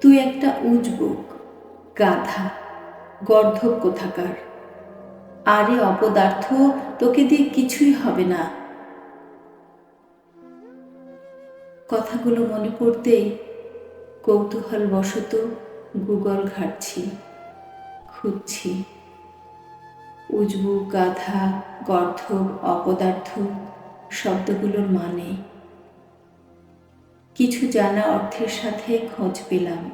তুই একটা উজবুক, গাধা গর্ধব কোথাকার আরে অপদার্থ, তোকে দিয়ে কিছুই হবে না। কথাগুলো মনে পড়তেই কৌতূহল বশত গুগল ঘাটছি, খুঁজছি। উজবু গাধা, গর্ধব, অপদার্থ শব্দগুলোর মানে কিছু জানা অর্থের সাথে খোঁজ পেলাম।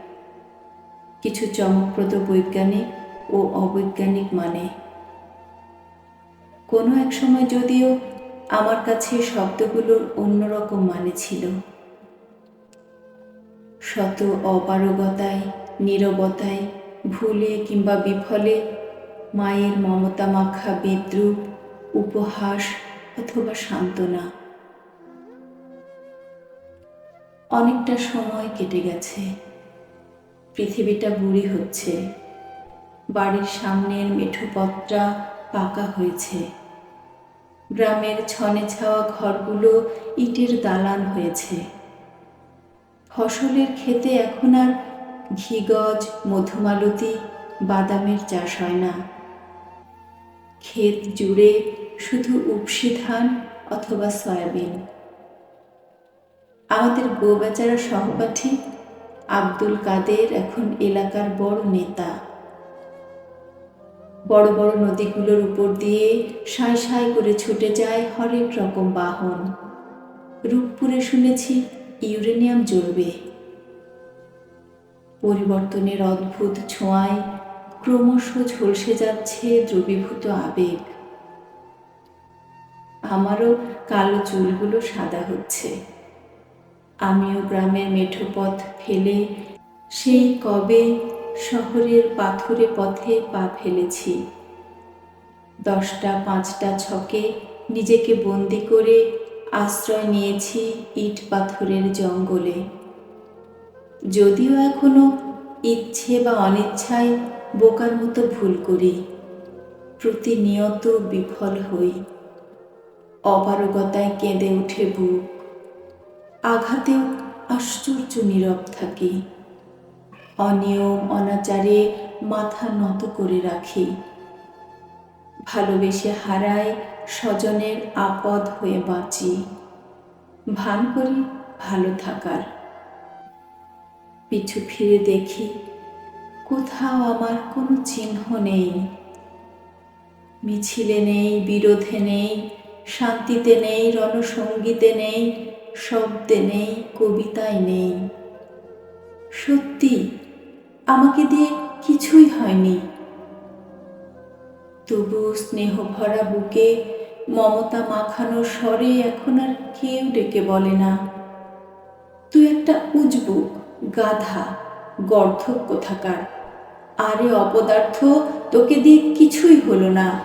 কিছু চমকপ্রদ বৈজ্ঞানিক ও অবৈজ্ঞানিক মানে। কোনো এক সময় যদিও আমার কাছে শব্দগুলোর অন্যরকম মানে ছিল। শত অপারগতায় নীরবতায়, ভুলে কিংবা বিফলে মায়ের মমতা মাখা বিদ্রুপ, উপহাস অথবা সান্ত্বনা। অনেকটা সময় কেটে গেছে। পৃথিবীটা বুড়ি হচ্ছে। বাড়ির সামনের মেঠো পথটা পাকা হয়েছে। গ্রামের ছনে ছাওয়া ঘরগুলো ইটের দালান হয়েছে। ফসলের ক্ষেতে এখন আর ঘিগজ, মধুমালতি, বাদামের চাষ হয় না। ক্ষেত জুড়ে শুধু উপসি ধান অথবা সয়াবিন। আমাদের গোবেচারা সহপাঠী আব্দুল কাদের এখন এলাকার বড় নেতা। বড় বড় নদীগুলোর উপর দিয়ে সাঁই সাঁই করে ছুটে যায় হরেক রকম বাহন। রূপপুরে শুনেছি ইউরেনিয়াম জ্বলবে। পরিবর্তনের অদ্ভুত ছোঁয়ায় ক্রমশ ঝলসে যাচ্ছে দ্রবীভূত আবেগ। আমারও কালো চুলগুলো সাদা হচ্ছে। আমিও গ্রামের মেঠো পথ ফেলে, সেই কবে শহরের পাথুরে পথে পা ফেলেছি। দশটা, পাঁচটা ছকে নিজেকে বন্দি করে আশ্রয় নিয়েছি ইট পাথরের জঙ্গলে। যদিও এখনও ইচ্ছে বা অনিচ্ছায় বোকার মতো ভুল করি, প্রতিনিয়ত বিফল হই। অপারগতায় কেঁদে উঠে বুক। আঘাতেও আশ্চর্য নীরব থাকি। অনিয়ম, অনাচারে মাথা নত করে রাখি। ভালোবেসে হারায় স্বজনের আপদ হয়ে বাঁচি। ভান করি ভালো থাকার। পিছু ফিরে দেখি কোথাও আমার কোনো চিহ্ন নেই। মিছিলে নেই, বিরোধে নেই, শান্তিতে নেই, রণসঙ্গীতে নেই শব্দে নেই, কবিতায় নেই। সত্যি, আমাকে দিয়ে কিছুই হয়নি। তবু স্নেহ ভরা বুকে মমতা মাখানো স্বরে এখন আর কেউ ডেকে বলে না। তুই একটা উজবুক গাধা গর্ধব কোথাকার আরে অপদার্থ, তোকে দিয়ে কিছুই হলো না।